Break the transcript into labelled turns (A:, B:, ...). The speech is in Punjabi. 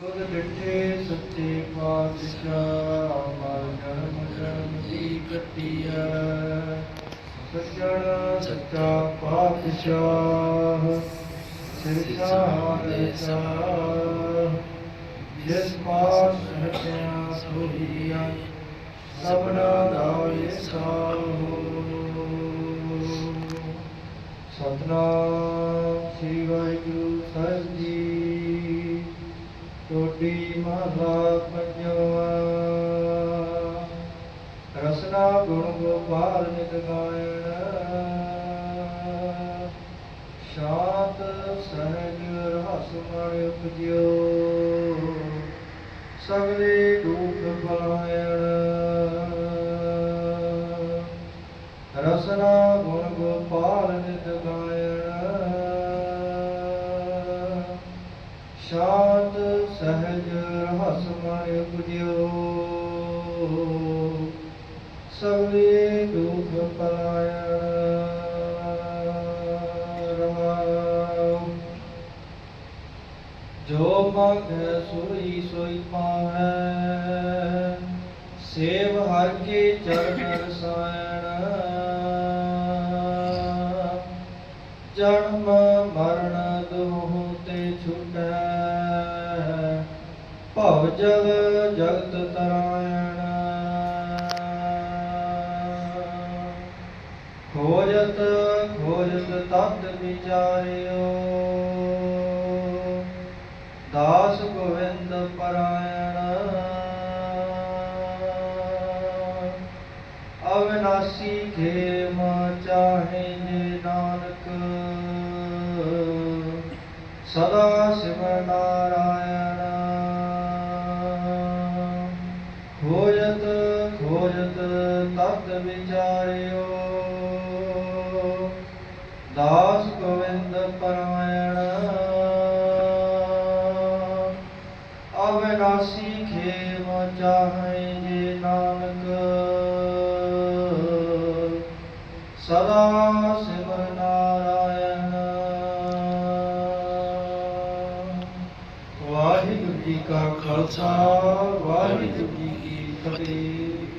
A: ਤੁਧ ਡਿਠੇ ਸੱਚੇ ਪਾਤਸ਼ਾਹ ਮਰ ਜਨਮ ਜਨਮ ਦੀ ਕੱਟਿਆ ਸੱਚਾ ਸੱਚਾ ਪਾਤਸ਼ਾਹ, ਸਿਰਸ਼ਾ ਦੇ ਸਾਹ। ਜਿਸ ਪਾਸ ਹਟਿਆ ਸੋਹੀਆ ਸਭਨਾ ਦਾ ਵਿਸਾਹੋ ਸਤਨਾਮ ਸ੍ਰੀ ਵਾਹਿਗੁਰੂ ਸਾਹਿਬ ਜੀ ਟੋਡੀ ਮਹਲਾ ਪੰਜਵਾ ਰਸਨਾ ਗੁਣ ਗੋਪਾਲ ਨਿਤ ਗਾਇਣ। ਸ਼ਾਂਤ ਸਹਿਜ ਰਸ ਮਣ ਉਪਜਿਓ। ਸਗਲੇ ਦੁਖ ਬਲਾਇਣ ਰਸਨਾ ਗੁਣ ਗੋਪਾਲ ਨਿਤ ਗਾਇਣ। ਸ਼ਾਂਤ ਸਹਿਜ ਰਹਸ ਮਨ ਉਪਜਿਓ ਸਗਲੇ ਦੁਖ ਪਲਾਇਣ ਰਹਾਉ ਜੋ ਮੰਗੈ ਸੋਈ ਸੋਈ ਪਾਵੈ ਸੇਵ ਹਰ ਕੇ ਚਰਨ ਰਸਾਇਣ ਜਨਮ ਜਗ ਜਗਤ ਤਰਾਇਣ। ਖੋਜਤ ਖੋਜਤ ਤਤ ਵਿਚਾਰਿਓ। ਦਾਸ ਗੋਵਿੰਦ ਪਰਾਇਣ। ਅਵਿਨਾਸੀ ਖੇਮ ਚਾਹੇ ਜੇ ਨਾਨਕ। ਸਦਾ ਸਿਵ ਨਾਰਾਇਣ। ਤਤ ਵਿਚਾਰਿਓ। ਦਾਸ ਗੋਵਿੰਦ ਪਰਾਇਣ। ਅਵਿਨਾਸੀ ਖੇਮ ਚਾਹੇ ਜੇ ਨਾਨਕ। ਸਦਾ ਸਿਮਰ ਨਾਰਾਇਣ। ਵਾਹਿਗੁਰੂ ਜੀ ਕਾ ਖਾਲਸਾ, ਵਾਹਿਗੁਰੂ ਜੀ ਕੀ ਫਤਿਹ।